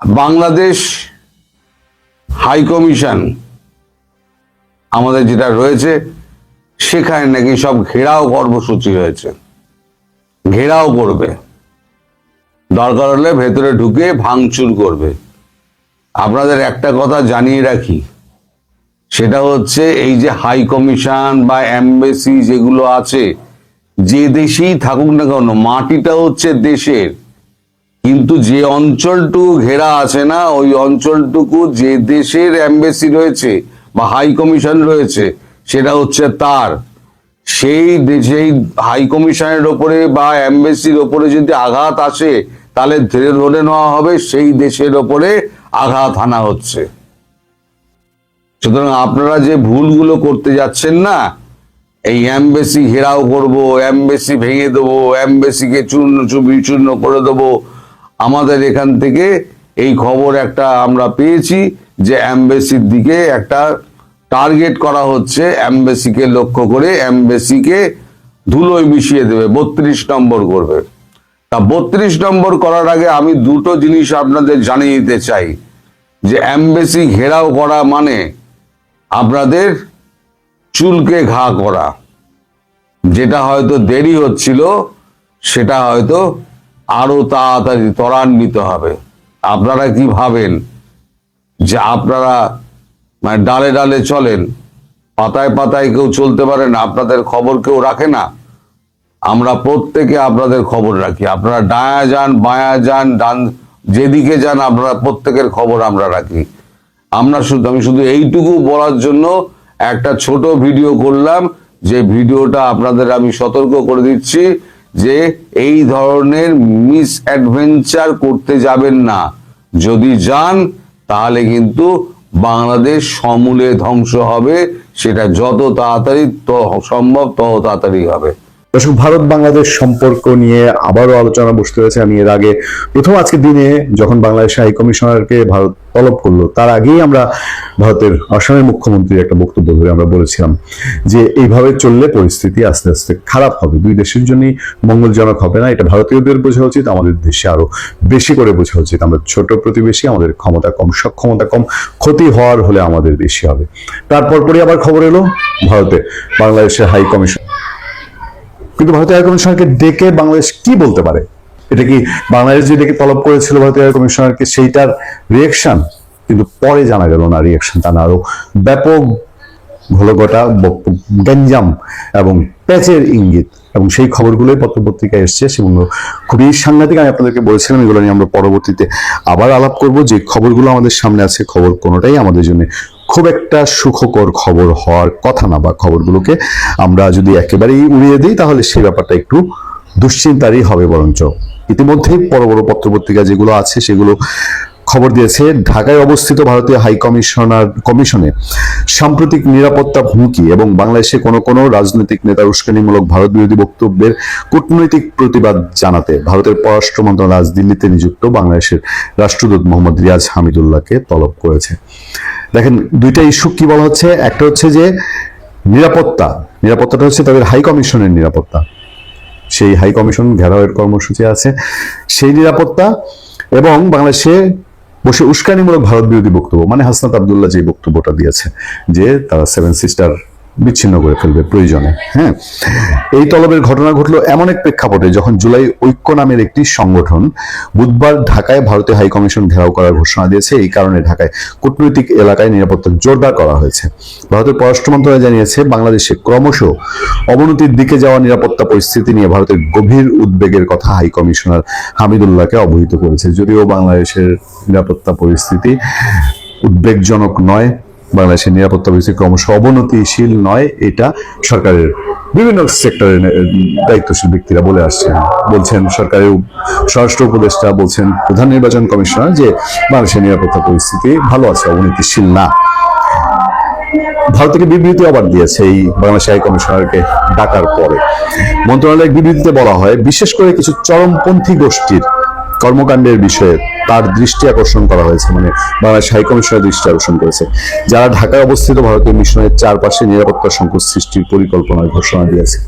Bangladesh high commission আমাদের যেটা রয়েছে, সেখানে নাকি সব ঘেরাও কর্মসূচি হয়েছে। ঘেরাও করবে। দরকার হলে ভেতরে ঢুকে ভাঙচুর করবে। আপনাদের একটা কথা জানিয়ে রাখি, সেটা হচ্ছে এই যে হাই কমিশন বা এমবেসি যেগুলো আছে, যে দেশেই থাকুক না কেন, মাটিটা হচ্ছে দেশের। কিন্তু যে অঞ্চলটুকু ঘেরা আছে না, ওই অঞ্চলটুকু যে দেশের এমবেসি রয়েছে বা হাই কমিশন রয়েছে, সেটা হচ্ছে তার। সেই সেই হাই কমিশনের ওপরে বা এমবেসির ওপরে যদি আঘাত আসে, তাহলে ধরে ধরে নেওয়া হবে, সেই দেশের ওপরে আঘাত হানা হচ্ছে। সুতরাং আপনারা যে ভুলগুলো করতে যাচ্ছেন না, এই এমবেসি ঘেরাও করব, এমবেসি ভেঙে দেবো, এমবেসিকে চূর্ণ, বিচূর্ণ করে দেবো আমাদের এখান থেকে এই খবর একটা আমরা পেয়েছি যে এমবেসির দিকে একটা টার্গেট করা হচ্ছে এমবেসিকে লক্ষ্য করে এমবেসিকে ধুলোয় মিশিয়ে দেবে, বত্রিশ নম্বর করবে। তা বত্রিশ নম্বর করার আগে আমি দুটো জিনিস আপনাদের জানিয়ে দিতে চাই। যে এমবেসি ঘেরাও করা মানে আপনাদের চুলকে ঘা করা। যেটা হয়তো দেরি হচ্ছিল, সেটা হয়তো আরও তাড়াতাড়ি ত্বরান্বিত হবে। আপনারা কি ভাবেন যে আপনারা মানে ডালে ডালে চলেন, পাতায় পাতায় কেউ চলতে পারে না, আপনাদের খবর কেউ রাখে না? আমরা প্রত্যেকে আপনাদের খবর রাখি। আপনারা ডায়া যান, বায়া যান, ডান, যেদিকে যান, আপনারা প্রত্যেকের খবর আমরা রাখি। আমরা শুধু, আমি শুধু এইটুকু বলার জন্য একটা ছোট ভিডিও করলাম, যে ভিডিওটা আপনাদের আমি সতর্ক করে দিচ্ছি। যে এই ধরনের মিস অ্যাডভেঞ্চার করতে যাবেন না। যদি যান, তাহলে কিন্তু বাংলাদেশ সমূলে ধ্বংস হবে, সেটা যত তাড়াতাড়ি সম্ভব তত তাড়াতাড়ি হবে। দর্শক, ভারত বাংলাদেশ সম্পর্ক নিয়ে আবারও আলোচনা বসতে হয়েছে। আমি এর আগে প্রথম আজকে দিনে যখন বাংলাদেশ হাই কমিশনারকে ভারত তলব করল, তার আগেই আমরা ভারতের আসামের মুখ্যমন্ত্রীর একটা বক্তব্য ধরে আমরা বলেছিলাম যে, এইভাবে চললে পরিস্থিতি আস্তে আস্তে খারাপ হবে। দুই দেশের জন্যই মঙ্গলজনক হবে না। এটা ভারতীয়দের বোঝা উচিত, আমাদের দেশে আরও বেশি করে বোঝা উচিত। আমরা ছোট প্রতিবেশী, আমাদের ক্ষমতা কম, সক্ষমতা কম, ক্ষতি হওয়ার হলে আমাদের বেশি হবে। তারপর পরে আবার খবর এলো, ভারতে বাংলাদেশের হাই কমিশন কিন্তু ভারতীয় হাই কমিশনারকে ডেকে বাংলাদেশ কি বলতে পারে? এটা কি বাংলাদেশ যে ডেকে তলব করেছিল ভারতীয় হাই কমিশনারকে সেইটার রিয়েকশন কিন্তু পরে জানা গেল না রিয়েকশন তা না। আরও ব্যাপক ঘোলগটা গঞ্জাম এবং প্যাচের ইঙ্গিত এবং সেই খবরগুলোই পত্রপত্রিকায় এসছে। সেগুলো খুবই সাংঘাতিক, আমি আপনাদেরকে বলেছিলাম, এগুলো নিয়ে আমরা পরবর্তীতে আবার আলাপ করব। যে খবরগুলো আমাদের সামনে আছে, খবর কোনোটাই আমাদের জন্য খুব একটা সুখকর খবর হওয়ার কথা না বা খবরগুলোকে আমরা যদি একেবারেই উড়িয়ে দিই, তাহলে সেই ব্যাপারটা একটু দুশ্চিন্তারই হবে বরঞ্চ। ইতিমধ্যেই বড় বড় পত্রপত্রিকা যেগুলো আছে, সেগুলো খবর দিয়েছে, ঢাকায় অবস্থিত ভারতীয় হাই কমিশনার, কমিশনে সাম্প্রতিক নিরাপত্তা হুমকি এবং বাংলাদেশে কোনো কোনো রাজনৈতিক নেতার উস্কানিমূলক ভারত বিরোধী বক্তব্যের কূটনৈতিক প্রতিবাদ জানাতে ভারতের পররাষ্ট্র মন্ত্রণালয় আজ দিল্লিতে নিযুক্ত বাংলাদেশের রাষ্ট্রদূত মোহাম্মদ রিয়াজ হামিদুল্লাহকে তলব করেছে। দেখেন, দুইটা ইস্যু কি বলা হচ্ছে? একটা হচ্ছে যে নিরাপত্তা, নিরাপত্তাটা হচ্ছে তাদের হাই কমিশনের নিরাপত্তা। সেই হাই কমিশন ঘেরাওয়ের কর্মসূচি আছে। সেই নিরাপত্তা এবং বাংলাদেশে বসে উস্কানিমূলক ভারত বিরোধী বক্তব্য মানে হাসনাত আবদুল্লাহ যে বক্তব্যটা দিয়েছে, যে তারা সেভেন সিস্টার বিচ্ছিন্ন করে ফেলবে প্রয়োজনে হ্যাঁ? এই তলবের ঘটনা ঘটলো এমন এক প্রেক্ষাপটে যখন জুলাই ঐক্য নামের একটি সংগঠন বুধবার ঢাকায় ভারতীয় হাই কমিশন ঘেরাও করার ঘোষণা দিয়েছে। এই কারণে ঢাকায় কূটনৈতিক এলাকায় নিরাপত্তা জোরদার করা হয়েছে। ভারতের পররাষ্ট্র মন্ত্রণালয় জানিয়েছে, বাংলাদেশে ক্রমশ অবনতির দিকে যাওয়া নিরাপত্তা পরিস্থিতি নিয়ে ভারতের গভীর উদ্বেগের কথা হাই কমিশনার হামিদুল্লাহকে অবহিত করেছে। যদিও বাংলাদেশের নিরাপত্তা পরিস্থিতি উদ্বেগজনক নয় বাংলাদেশের নিরাপত্তা পরিস্থিতি ক্রমশ অবনতিশীল নয়, এটা সরকারের বিভিন্ন সেক্টরের দায়িত্বশীল ব্যক্তিরা বলে আসছেন। বলছেন সরকারের স্বরাষ্ট্র উপদেষ্টা বলছেন প্রধান নির্বাচন কমিশনার যে বাংলাদেশের নিরাপত্তা পরিস্থিতি ভালো আছে, অবনতিশীল না। ভারত থেকে বিবৃতি আবার দিয়েছে এই বাংলাদেশ হাই কমিশনারকে ডাকার পরে। মন্ত্রণালয়ের বিবৃতিতে বলা হয়, বিশেষ করে কিছু চরমপন্থী গোষ্ঠীর কর্মকাণ্ডের বিষয়ে তার দৃষ্টি আকর্ষণ করা হয়েছে মানে বাংলাদেশ হাইকমিশনের দৃষ্টি আকর্ষণ করেছে। যারা ঢাকায় অবস্থিত, ভারতীয় মিশনের চারপাশে নিরাপত্তা সংকট সৃষ্টির পরিকল্পনার ঘোষণা দিয়েছে।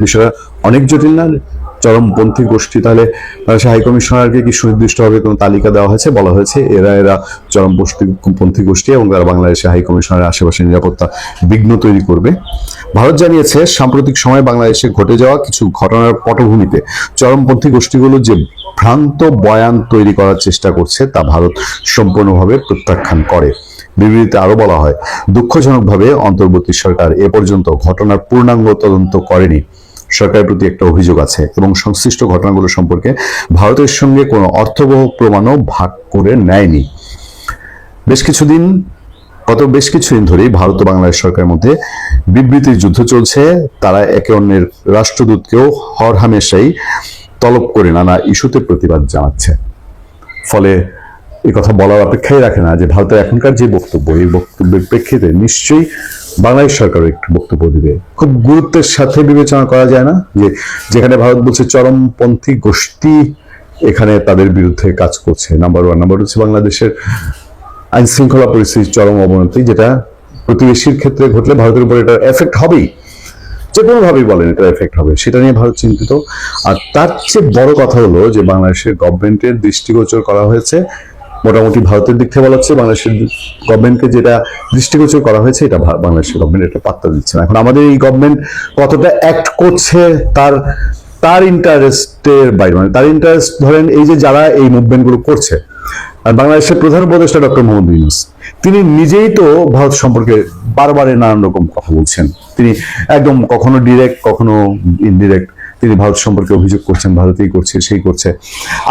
বিষয়টা অনেক জটিল না? চরমপন্থী গোষ্ঠী, তাহলে হাই কমিশনারকে কি সুনির্দিষ্টভাবে কোনো তালিকা দেওয়া হয়েছে, বলা হয়েছে এরা এরা চরমপন্থী পন্থী গোষ্ঠী এবং তারা বাংলাদেশের হাই কমিশনারের আশেপাশে নিরাপত্তা বিঘ্ন তৈরি করবে। ভারত জানিয়েছে, সাম্প্রতিক সময়ে বাংলাদেশে ঘটে যাওয়া কিছু ঘটনার পটভূমিতে চরমপন্থী গোষ্ঠীগুলো যে ভ্রান্ত বয়ান তৈরি করার চেষ্টা করছে, তা ভারত সম্পূর্ণভাবে প্রত্যাখ্যান করে। বিবৃতিতে আরও বলা হয়, দুঃখজনকভাবে অন্তর্বর্তী সরকার এ পর্যন্ত ঘটনার পূর্ণাঙ্গ তদন্ত করেনি। সরকারের প্রতি একটা অভিযোগ আছে এবং সংশ্লিষ্ট ঘটনাগুলো সম্পর্কে ভারতের সঙ্গে কোনো অর্থবহ প্রমাণও ভাগ করে নেয়নি। বেশ কিছুদিন, গত বেশ কিছুদিন ধরেই ভারত ও বাংলাদেশ সরকারের মধ্যে বিবৃতির যুদ্ধ চলছে। তারা একে অন্যের রাষ্ট্রদূতকেও হর হামেশাই তলব করে নানা ইস্যুতে প্রতিবাদ জানাচ্ছে। ফলে কথা বলার অপেক্ষাই রাখে না যে ভারতের এখনকার যে বক্তব্য, এই বক্তব্যের প্রেক্ষিতে নিশ্চয়ই বাংলাদেশ সরকারও একটু বক্তব্য দিবে। খুব গুরুত্বের সাথে বিবেচনা করা যায় না যে যেখানে ভারত বলছে চরমপন্থী গোষ্ঠী এখানে তাদের বিরুদ্ধে কাজ করছে। নাম্বার ওয়ান নাম্বার হচ্ছে বাংলাদেশের আইন শৃঙ্খলা পরিস্থিতির চরম অবনতি, যেটা প্রতিবেশীর ক্ষেত্রে ঘটলে ভারতের উপর এটা এফেক্ট হবেই। যে কোনোভাবেই বলেন এটা এফেক্ট হবে, সেটা নিয়ে ভারত চিন্তিত। আর তার চেয়ে বড় কথা হলো যে বাংলাদেশের গভর্নমেন্টের দৃষ্টিগোচর করা হয়েছে মোটামুটি ভারতের দিক থেকে বলা হচ্ছে বাংলাদেশের গভর্নমেন্টকে যেটা দৃষ্টিগোচর করা হয়েছে, এটা বাংলাদেশের গভর্নমেন্ট এটা পাত্তা দিচ্ছে না। এখন আমাদের এই গভর্নমেন্ট কতটা অ্যাক্ট করছে তার তার ইন্টারেস্টের বাইরে মানে তার ইন্টারেস্ট ধরেন এই যে যারা এই মুভমেন্টগুলো করছে, আর বাংলাদেশের প্রধান উপদেষ্টা ডক্টর মোহাম্মদ ইউনুস, তিনি নিজেই তো ভারত সম্পর্কে বারবার নানান রকম কথা বলছেন। তিনি একদম কখনো ডিরেক্ট কখনো ইনডিরেক্ট তিনি ভারত সম্পর্কে অভিযোগ করছেন, ভারতেই করছে, সেই করছে।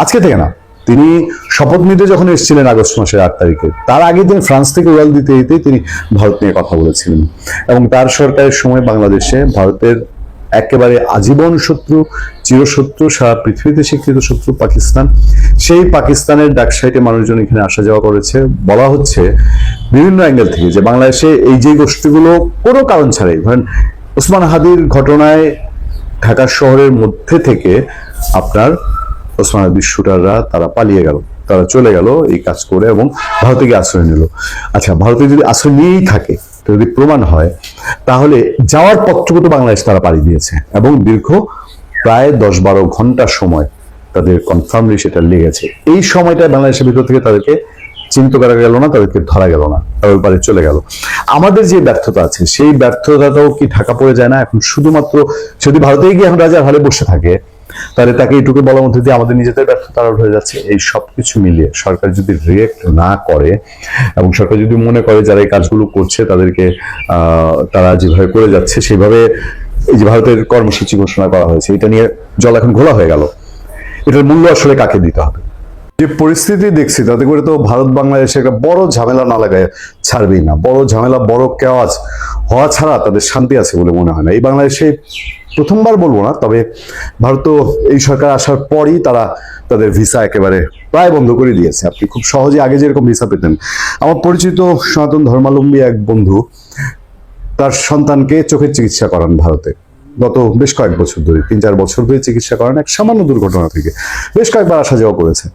আজকে থেকে না তিনি শপথ নিতে যখন এসেছিলেন আগস্ট মাসের আট তারিখে, তার আগে তিনি ফ্রান্স থেকে উড়াল দিতে দিতেই তিনি ভারত নিয়ে কথা বলেছিলেন। এবং তার সরকারের সময় বাংলাদেশে ভারতের একেবারে আজীবন শত্রু, চিরশত্রু, সারা পৃথিবীতে স্বীকৃত শত্রু পাকিস্তান। সেই পাকিস্তানের ডাক সাইটে মানুষজন এখানে আসা যাওয়া করেছে। বলা হচ্ছে বিভিন্ন অ্যাঙ্গেল থেকে যে বাংলাদেশে এই যে গোষ্ঠীগুলো কোনো কারণ ছাড়াই, ধরেন ওসমান হাদির ঘটনায় ঢাকা শহরের মধ্যে থেকে আপনার ওসমান হাদির শুটাররা তারা পালিয়ে গেল। তারা চলে গেল এই কাজ করে এবং ভারতে গিয়ে আশ্রয় নিল। আচ্ছা ভারতে যদি আশ্রয় নিয়েই থাকে যদি প্রমাণ হয়, তাহলে যাওয়ার পথটুকু তো বাংলাদেশ তারা পাড়ি দিয়েছে এবং দীর্ঘ প্রায় দশ বারো ঘণ্টা সময় তাদের কনফার্মলি সেটা লেগেছে। এই সময়টা বাংলাদেশের ভিতর থেকে তাদেরকে চিন্তা করা গেল না, তাদেরকে ধরা গেল না তাদের পারে চলে গেল। আমাদের যে ব্যর্থতা আছে, সেই ব্যর্থতাটাও কি ঢাকা পড়ে যায় না? এখন শুধুমাত্র যদি ভারতে গিয়ে এখন রাজার হালে বসে থাকে তাহলে তাকে এইটুকু বলার মধ্যে দিয়ে আমাদের নিজেদের ব্যর্থতা হয়ে যাচ্ছে। এই সবকিছু মিলিয়ে সরকার যদি রিয়েক্ট না করে এবং সরকার যদি মনে করে যারা এই কাজগুলো করছে তাদেরকে তারা যেভাবে করে যাচ্ছে সেইভাবে এই যে ভারতের কর্মসূচি ঘোষণা করা হয়েছে, এটা নিয়ে জল এখন ঘোলা হয়ে গেল। এটার মূল্য আসলে কাকে দিতে হবে? যে পরিস্থিতি দেখছি, তাতে করে তো ভারত বাংলাদেশে একটা বড় ঝামেলা না লাগায় ছাড়বেই না। বড় ঝামেলা, বড় কেওয়াজ হওয়া ছাড়া তাদের শান্তি আছে বলে মনে হয় না। এই বাংলাদেশে প্রথমবার বলব না, তবে ভারত এই সরকার আসার পরই তারা তাদের ভিসা একেবারে প্রায় বন্ধ করে দিয়েছে। আপনি খুব সহজে আগে যেরকম ভিসা পেতেন। আমার পরিচিত সনাতন ধর্মাবলম্বী এক বন্ধু, তার সন্তানকে চোখের চিকিৎসা করান ভারতে। গত বেশ কয়েক বছর ধরে, তিন চার বছর ধরে চিকিৎসা করান, এক সামান্য দুর্ঘটনা থেকে। বেশ কয়েকবার আসা যাওয়া করেছে।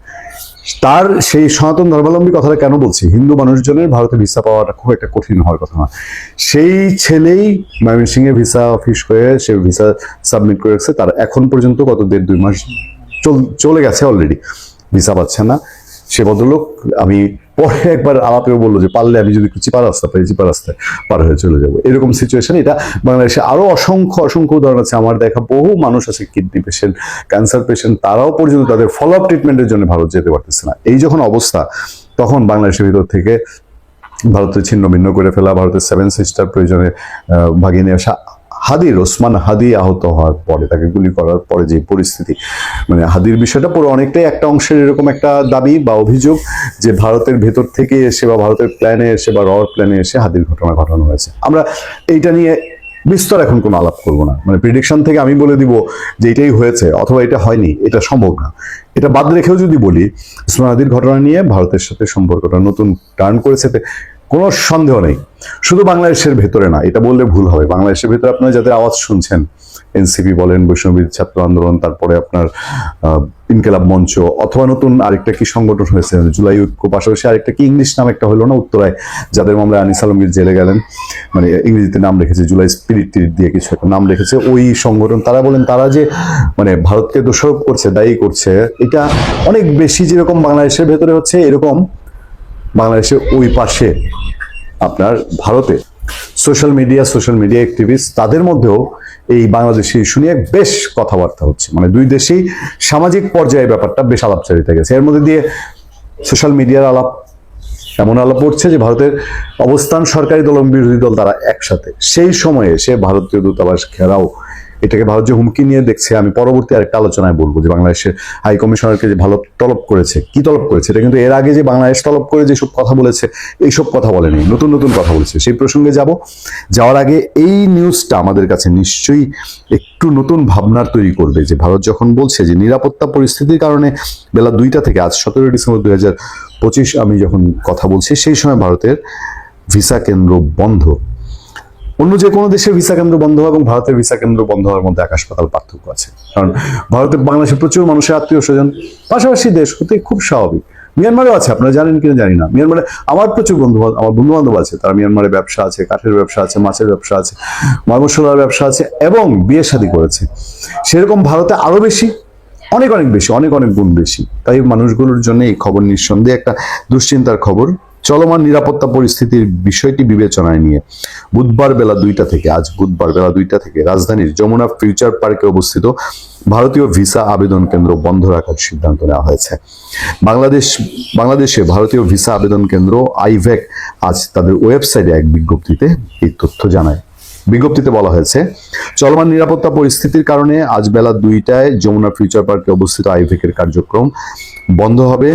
তার সেই সনাতন ধর্মাবলম্বী কথাটা কেন বলছি? হিন্দু মানুষজনের ভারতে ভিসা পাওয়াটা খুব একটা কঠিন হওয়ার কথা না। সেই ছেলেই ময়মনসিংহে ভিসা অফিস করে সে ভিসা সাবমিট করেছে, তার এখন পর্যন্ত গত দেড় দুই মাস চলে গেছে অলরেডি ভিসা পাচ্ছে না। সে ভদ্রলোক, আমি পরে একবার আলাপেও বলল যে, পারলে আমি যদি একটু চিপা রাস্তা পাই, চিপা রাস্তায় পার হয়ে চলে যাব। এরকম সিচুয়েশন এটা বাংলাদেশে আরও অসংখ্য অসংখ্য উদাহরণ আছে। আমার দেখা বহু মানুষ আছে কিডনি পেশেন্ট ক্যান্সার পেশেন্ট তারাও পর্যন্ত তাদের ফলো আপ ট্রিটমেন্টের জন্য ভারত যেতে পারতেছে না। এই যখন অবস্থা, তখন বাংলাদেশের ভিতর থেকে ভারতের ছিন্ন ভিন্ন করে ফেলা, ভারতের সেভেন সিস্টার প্রয়োজনে ভাগিয়ে নিয়ে আসা হাদির, ওসমান হাদি আহত হওয়ার পরে, তাকে গুলি করার পরে যে পরিস্থিতি মানে হাদির বিষয়টা পুরো অনেকটাই একটা অংশের এরকম একটা দাবি বা অভিযোগ যে ভারতের ভেতর থেকে এসে বা ভারতের প্ল্যানে এসে বা রর প্ল্যানে এসে হাদির ঘটনা ঘটানো হয়েছে। আমরা এইটা নিয়ে বিস্তর এখন কোনো আলাপ করব না। মানে প্রিডিকশন থেকে আমি বলে দিব যে এটাই হয়েছে অথবা এটা হয়নি, এটা সম্ভব না। এটা বাদ রেখেও যদি বলি, ওসমান হাদির ঘটনা নিয়ে ভারতের সাথে সম্পর্কটা নতুন টার্ন করেছে কোনো সন্দেহ নেই। শুধু বাংলাদেশের ভেতরে না, এটা বললে ভুল হবে। বাংলাদেশের ভেতরে আপনারা যাদের আওয়াজ শুনছেন, এনসিপি বলেন, বৈষ্ণবী ছাত্র আন্দোলন, তারপরে আপনার ইনকেলাব মঞ্চ, অথবা নতুন আরেকটা কি সংগঠন হয়েছে, জুলাই ঐক্য, পাশাপাশি আরেকটা কি ইংলিশ নাম একটা হলো না, উত্তরায়, যাদের মামলায় আনিস আলমগীর জেলে গেলেন। মানে ইংরেজিতে নাম রেখেছে, জুলাই স্পিরিট টিরিট দিয়ে কিছু একটা নাম রেখেছে, ওই সংগঠন, তারা বলেন, তারা যে মানে ভারতকে দোষারোপ করছে, দায়ী করছে, এটা অনেক বেশি যেরকম বাংলাদেশের ভেতরে হচ্ছে, এরকম বাংলাদেশের ওই পাশে আপনার ভারতে। Social media social media activist তাদের মধ্যেও এই বাংলাদেশি ইস্যু নিয়ে বেশ কথাবার্তা হচ্ছে। মানে দুই দেশেই সামাজিক পর্যায়ে ব্যাপারটা বেশ আলাপচারিতা গেছে। এর মধ্যে দিয়ে সোশ্যাল মিডিয়ার আলাপ এমন আলাপ পড়ছে যে ভারতের অবস্থান সরকারি দল এবং বিরোধী দল তারা একসাথে। সেই সময়ে সে ভারতীয় দূতাবাস ঘেরাও এটাকে ভারত যে হুমকি নিয়ে দেখছে, আমি পরবর্তী আরেকটা আলোচনায় বলব যে বাংলাদেশের হাই কমিশনারকে যে ভালো তলব করেছে, কি তলব করেছে, এটা কিন্তু এর আগে যে বাংলাদেশ তলব করে যেসব কথা বলেছে, এইসব কথা বলেনি, নতুন নতুন কথা বলেছে। সেই প্রসঙ্গে যাব। যাওয়ার আগে এই নিউজটা আমাদের কাছে নিশ্চয়ই একটু নতুন ভাবনার তৈরি করবে যে ভারত যখন বলছে যে নিরাপত্তা পরিস্থিতির কারণে বেলা দুইটা থেকে আজ সতেরোই ডিসেম্বর দুই হাজার পঁচিশ আমি যখন কথা বলছি, সেই সময় ভারতের ভিসা কেন্দ্র বন্ধ। অন্য যে কোনো দেশের ভিসা কেন্দ্র বন্ধ হওয়া এবং ভারতের ভিসা কেন্দ্র বন্ধ হওয়ার মধ্যে আকাশ পাতাল পার্থক্য আছে। কারণ ভারতে, বাংলাদেশে প্রচুর মানুষের আত্মীয় স্বজন, পাশাপাশি দেশ হতে খুব স্বাভাবিক। মিয়ানমারেও আছে, আপনারা জানেন কিনা জানি না। মিয়ানমারে আমার প্রচুর বন্ধু, আমার বন্ধু বান্ধব আছে, তারা মিয়ানমারে ব্যবসা আছে, কাঠের ব্যবসা আছে, মাছের ব্যবসা আছে মর্মশোলার ব্যবসা আছে, এবং বিয়ে শাদী করেছে। সেরকম ভারতে আরও বেশি, অনেক অনেক বেশি, অনেক অনেক গুণ বেশি। তাই মানুষগুলোর জন্য এই খবর নিঃসন্দেহে একটা দুশ্চিন্তার খবর। চলমান নিরাপত্তা পরিস্থিতির বিষয়টি বিবেচনায় নিয়ে বুধবার বেলা দুইটা থেকে, আজ বুধবার বেলা দুইটা থেকে রাজধানীর যমুনা ফিউচার পার্কে অবস্থিত ভারতীয় ভিসা আবেদন কেন্দ্র বন্ধ রাখার সিদ্ধান্ত নেওয়া হয়েছে। বাংলাদেশ, বাংলাদেশে ভারতীয় ভিসা আবেদন কেন্দ্র আইভেক আজ তাদের ওয়েবসাইটে এক বিজ্ঞপ্তিতে এই তথ্য জানায়। বিজ্ঞপ্তিতে বলা হয়েছে, চলমান নিরাপত্তা পরিস্থিতির কারণে আজ বেলা দুইটায় যমুনা ফিউচার পার্কে অবস্থিত আইভেকের কার্যক্রম বন্ধ হবে।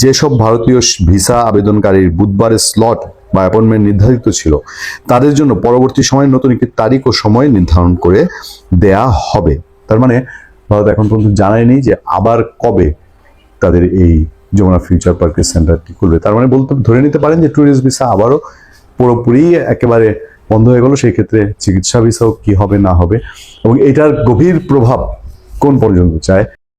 যেসব ভারতীয় ভিসা আবেদনকারীর বুধবারের স্লট বা অ্যাপয়েন্টমেন্ট নির্ধারিত ছিল, তাদের জন্য পরবর্তী সময়ে নতুন একটি তারিখ ও সময় নির্ধারণ করে দেয়া হবে। তার মানে ভারত এখন পর্যন্ত জানায়নি যে আবার কবে তাদের এই যমুনা ফিউচার পার্কের সেন্টারটি খুলবে। তার মানে বলতে, ধরে নিতে পারেন যে ট্যুরিস্ট ভিসা আবারও পুরোপুরি একেবারে বন্ধ হয়ে গেল, সেই ক্ষেত্রে চিকিৎসা ভিসাও কি হবে না হবে, এবং এটার গভীর প্রভাব কোন পর্যন্ত চায়